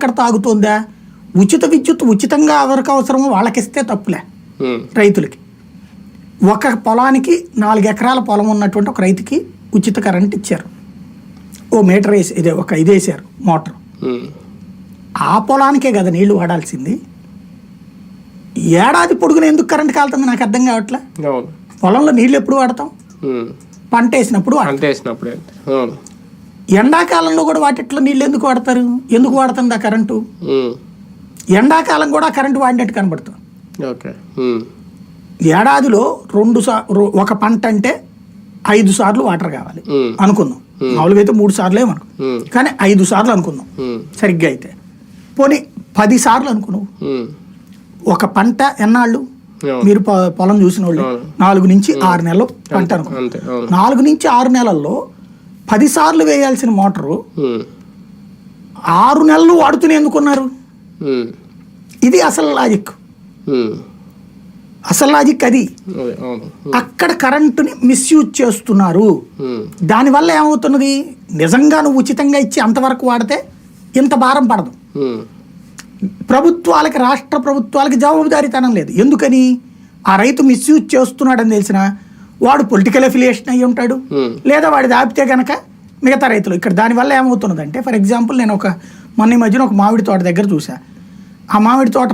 ఎక్కడ తాగుతోందా? ఉచిత విద్యుత్ ఉచితంగా ఎవరికి అవసరమో వాళ్ళకిస్తే తప్పులే. రైతులకి. ఒక పొలానికి నాలుగు ఎకరాల పొలం ఉన్నటువంటి ఒక రైతుకి ఉచిత కరెంట్ ఇచ్చారు. ఓ మీటర్ వేసి ఇదే ఒక ఇది వేసారు మోటార్. ఆ పొలానికే కదా నీళ్ళు వాడాల్సింది. ఏడాది పొడుగున ఎందుకు కరెంట్ కాలుతుంది నాకు అర్థం కావట్లే? పొలంలో నీళ్ళు ఎప్పుడు వాడతాం? పంట వేసినప్పుడు అంతే వేసినప్పుడు. ఎండాకాలంలో కూడా వాటిట్లో నీళ్ళు ఎందుకు వాడతారు? ఎందుకు వాడుతుంది ఆ కరెంటు? ఎండాకాలం కూడా కరెంటు వాడినట్టు కనబడుతుంది. ఏడాదిలో రెండు సా రో- ఒక పంట అంటే ఐదు సార్లు వాటర్ కావాలి. అనుకుందాం. మామూలుగా అయితే మూడు సార్లు ఏమనుకో ఉమ్, కానీ ఐదు సార్లు అనుకుందాం. సరిగ్గా అయితే. పోనీ పది సార్లు అనుకున్నావు. ఒక పంట ఎన్నాళ్ళు. మీరు పొలం చూసిన వాళ్ళు. నాలుగు నుంచి ఆరు నెలలు పంట అనుకో నాలుగు నుంచి ఆరు నెలల్లో పది సార్లు వేయాల్సిన మోటారు ఆరు నెలలు వాడుతూనే ఎందుకున్నారు ఇది అసలు లాజిక్ అసలు లాజిక్ అది. అక్కడ కరెంటుని మిస్యూజ్ చేస్తున్నారు. దానివల్ల ఏమవుతున్నది? నిజంగా నువ్వు ఉచితంగా ఇచ్చి అంతవరకు వాడితే ఇంత భారం పడదు. ప్రభుత్వాలకి రాష్ట్ర ప్రభుత్వాలకి జవాబుదారీతనం లేదు. ఎందుకని? ఆ రైతు మిస్యూజ్ చేస్తున్నాడని తెలిసిన వాడు పొలిటికల్ అఫిలియేషన్ అయి ఉంటాడు. ఉమ్, లేదా వాడి దాపితే గనక మిగతా రైతులు. ఇక్కడ దానివల్ల ఏమవుతున్నదంటే ఫర్ ఎగ్జాంపుల్ నేను ఒక మొన్న ఈ మధ్యన ఒక మామిడి తోట దగ్గర చూసా ఆ మామిడి తోట